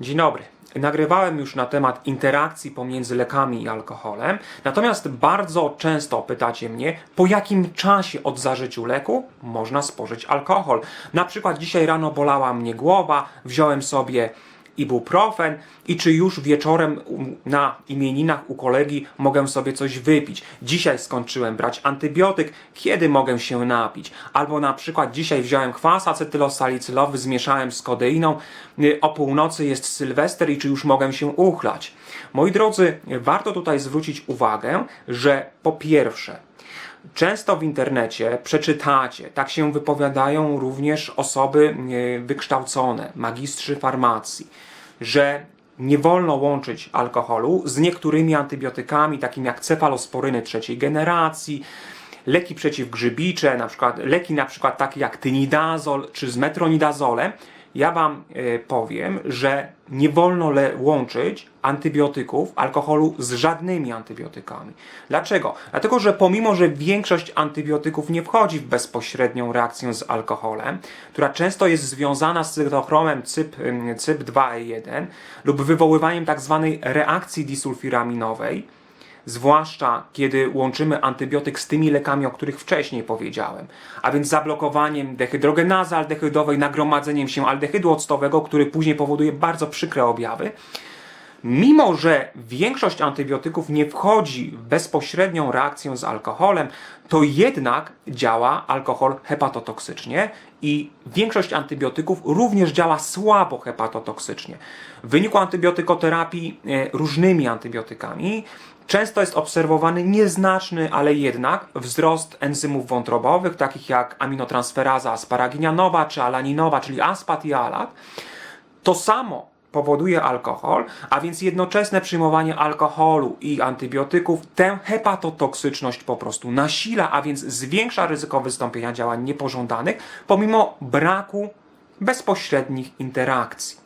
Dzień dobry. Nagrywałem już na temat interakcji pomiędzy lekami i alkoholem, natomiast bardzo często pytacie mnie, po jakim czasie od zażyciu leku można spożyć alkohol. Na przykład dzisiaj rano bolała mnie głowa, wziąłem sobie ibuprofen i czy już wieczorem na imieninach u kolegi mogę sobie coś wypić. Dzisiaj skończyłem brać antybiotyk, kiedy mogę się napić. Albo na przykład dzisiaj wziąłem kwas acetylosalicylowy, zmieszałem z kodeiną, y, o północy jest sylwester i czy już mogę się uchlać. Moi drodzy, warto tutaj zwrócić uwagę, że po pierwsze, Często w internecie przeczytacie, tak się wypowiadają również osoby e, wykształcone, magistrzy farmacji, że nie wolno łączyć alkoholu z niektórymi antybiotykami, takimi jak cefalosporyny trzeciej generacji, leki przeciwgrzybicze, na przykład leki na przykład takie jak tynidazol czy z metronidazolem. Ja Wam e, powiem, że nie wolno łączyć antybiotyków, alkoholu z żadnymi antybiotykami. Dlaczego? Dlatego, że pomimo, że większość antybiotyków nie wchodzi w bezpośrednią reakcję z alkoholem, która często jest związana z cytochromem CYP, ym, CYP2E1 lub wywoływaniem tzw. reakcji disulfiraminowej, zwłaszcza kiedy łączymy antybiotyk z tymi lekami, o których wcześniej powiedziałem, a więc zablokowaniem dehydrogenazy aldehydowej, nagromadzeniem się aldehydu octowego, który później powoduje bardzo przykre objawy. Mimo, że większość antybiotyków nie wchodzi w bezpośrednią reakcję z alkoholem, to jednak działa alkohol hepatotoksycznie i większość antybiotyków również działa słabo hepatotoksycznie. W wyniku antybiotykoterapii e, różnymi antybiotykami często jest obserwowany nieznaczny, ale jednak wzrost enzymów wątrobowych, takich jak aminotransferaza asparaginianowa czy alaninowa, czyli aspat i alat. To samo powoduje alkohol, a więc jednoczesne przyjmowanie alkoholu i antybiotyków tę hepatotoksyczność po prostu nasila, a więc zwiększa ryzyko wystąpienia działań niepożądanych, pomimo braku bezpośrednich interakcji.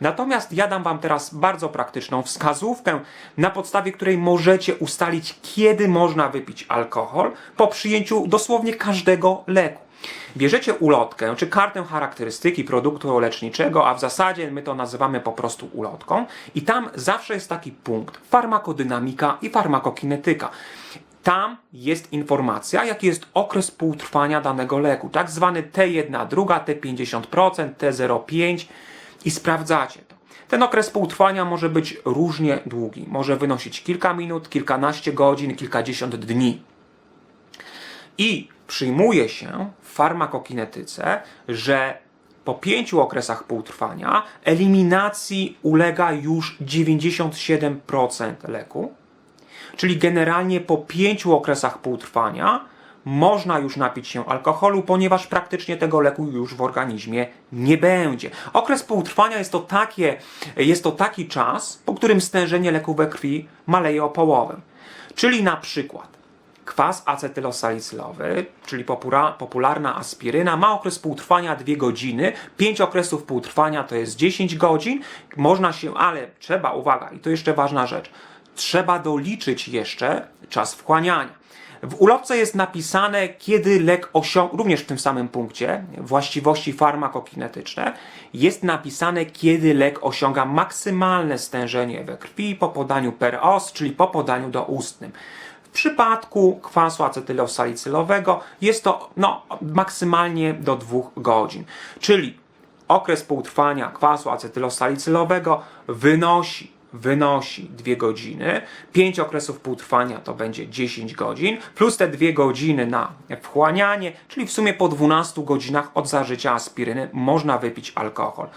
Natomiast ja dam Wam teraz bardzo praktyczną wskazówkę, na podstawie której możecie ustalić, kiedy można wypić alkohol po przyjęciu dosłownie każdego leku. Bierzecie ulotkę czy kartę charakterystyki produktu leczniczego, a w zasadzie my to nazywamy po prostu ulotką, i tam zawsze jest taki punkt farmakodynamika i farmakokinetyka. Tam jest informacja, jaki jest okres półtrwania danego leku, tak zwany T1, druga, T50%, T05 i sprawdzacie to. Ten okres półtrwania może być różnie długi. Może wynosić kilka minut, kilkanaście godzin, kilkadziesiąt dni. I przyjmuje się w farmakokinetyce, że po pięciu okresach półtrwania eliminacji ulega już 97% leku. Czyli generalnie po pięciu okresach półtrwania można już napić się alkoholu, ponieważ praktycznie tego leku już w organizmie nie będzie. Okres półtrwania jest to, takie, jest to taki czas, po którym stężenie leku we krwi maleje o połowę. Czyli na przykład kwas acetylosalicylowy, czyli popura, popularna aspiryna, ma okres półtrwania 2 godziny. 5 okresów półtrwania to jest 10 godzin. Można się, ale trzeba, uwaga, i to jeszcze ważna rzecz, trzeba doliczyć jeszcze czas wchłaniania. W ulotce jest napisane, kiedy lek osiąga, również w tym samym punkcie, właściwości farmakokinetyczne, jest napisane, kiedy lek osiąga maksymalne stężenie we krwi po podaniu per os, czyli po podaniu doustnym. W przypadku kwasu acetylosalicylowego jest to no, maksymalnie do 2 godzin. Czyli okres półtrwania kwasu acetylosalicylowego wynosi wynosi 2 godziny. 5 okresów półtrwania to będzie 10 godzin, plus te 2 godziny na wchłanianie, czyli w sumie po 12 godzinach od zażycia aspiryny można wypić alkohol.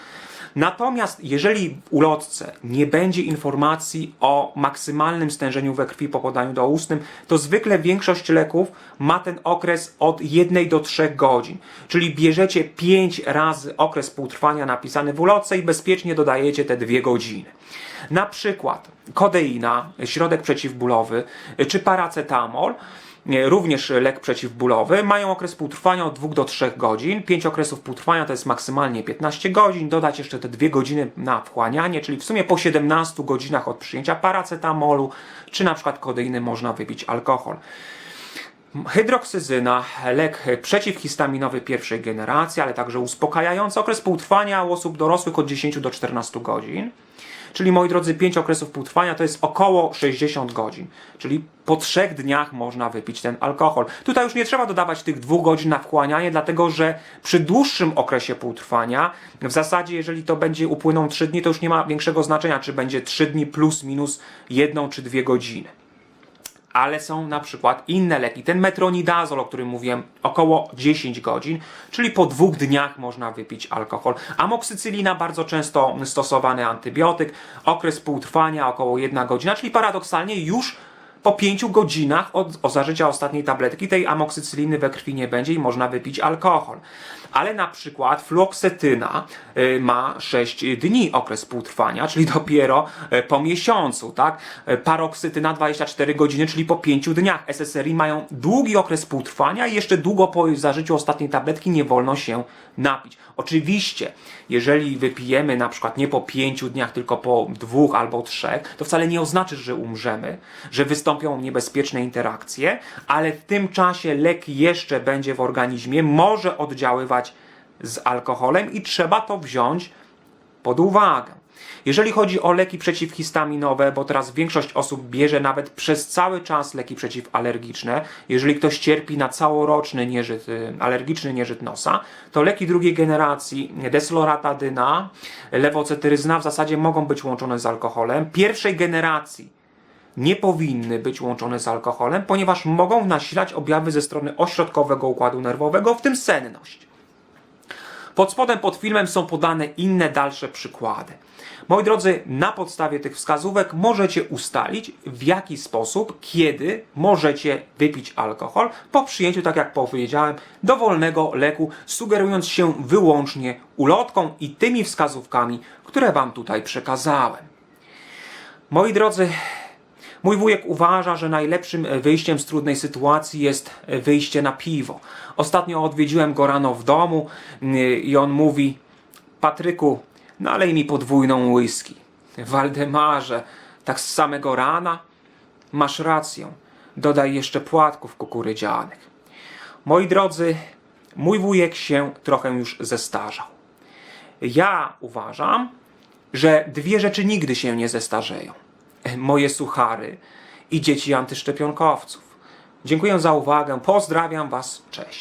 Natomiast jeżeli w ulotce nie będzie informacji o maksymalnym stężeniu we krwi po podaniu doustnym, to zwykle większość leków ma ten okres od 1 do 3 godzin. Czyli bierzecie 5 razy okres półtrwania napisany w ulotce i bezpiecznie dodajecie te 2 godziny. Na przykład kodeina, środek przeciwbólowy czy paracetamol również lek przeciwbólowy, mają okres półtrwania od 2 do 3 godzin. 5 okresów półtrwania to jest maksymalnie 15 godzin. Dodać jeszcze te 2 godziny na wchłanianie, czyli w sumie po 17 godzinach od przyjęcia paracetamolu czy na przykład kodeiny można wypić alkohol. Hydroksyzyna, lek przeciwhistaminowy pierwszej generacji, ale także uspokajający okres półtrwania u osób dorosłych od 10 do 14 godzin. Czyli moi drodzy, 5 okresów półtrwania to jest około 60 godzin. Czyli po trzech dniach można wypić ten alkohol. Tutaj już nie trzeba dodawać tych dwóch godzin na wchłanianie, dlatego że przy dłuższym okresie półtrwania, w zasadzie jeżeli to będzie upłyną 3 dni, to już nie ma większego znaczenia, czy będzie 3 dni plus minus jedną czy dwie godziny ale są na przykład inne leki. Ten metronidazol, o którym mówiłem, około 10 godzin, czyli po dwóch dniach można wypić alkohol. Amoksycylina, bardzo często stosowany antybiotyk, okres półtrwania około 1 godzina, czyli paradoksalnie już po 5 godzinach od, zażycia ostatniej tabletki tej amoksycyliny we krwi nie będzie i można wypić alkohol. Ale na przykład fluoksetyna y, ma 6 dni okres półtrwania, czyli dopiero y, po miesiącu, tak? Y, Paroksytyna 24 godziny, czyli po 5 dniach. SSRI mają długi okres półtrwania i jeszcze długo po zażyciu ostatniej tabletki nie wolno się napić. Oczywiście, jeżeli wypijemy na przykład nie po 5 dniach, tylko po dwóch albo trzech, to wcale nie oznacza, że umrzemy, że wystąpią niebezpieczne interakcje, ale w tym czasie lek jeszcze będzie w organizmie, może oddziaływać z alkoholem i trzeba to wziąć pod uwagę. Jeżeli chodzi o leki przeciwhistaminowe, bo teraz większość osób bierze nawet przez cały czas leki przeciwalergiczne, jeżeli ktoś cierpi na całoroczny nieżyt, y, alergiczny nieżyt nosa, to leki drugiej generacji, desloratadina, lewocetyryzna w zasadzie mogą być łączone z alkoholem. Pierwszej generacji nie powinny być łączone z alkoholem, ponieważ mogą nasilać objawy ze strony ośrodkowego układu nerwowego, w tym senność. Pod spodem pod filmem są podane inne dalsze przykłady. Moi drodzy, na podstawie tych wskazówek możecie ustalić, w jaki sposób, kiedy możecie wypić alkohol po przyjęciu, tak jak powiedziałem, dowolnego leku, sugerując się wyłącznie ulotką i tymi wskazówkami, które Wam tutaj przekazałem. Moi drodzy, Mój wujek uważa, że najlepszym wyjściem z trudnej sytuacji jest wyjście na piwo. Ostatnio odwiedziłem go rano w domu yy, i on mówi: Patryku, nalej mi podwójną whisky. Waldemarze, tak z samego rana? Masz rację. Dodaj jeszcze płatków kukurydzianych. Moi drodzy, mój wujek się trochę już zestarzał. Ja uważam, że dwie rzeczy nigdy się nie zestarzeją. Moje suchary i dzieci antyszczepionkowców. Dziękuję za uwagę. Pozdrawiam Was. Cześć.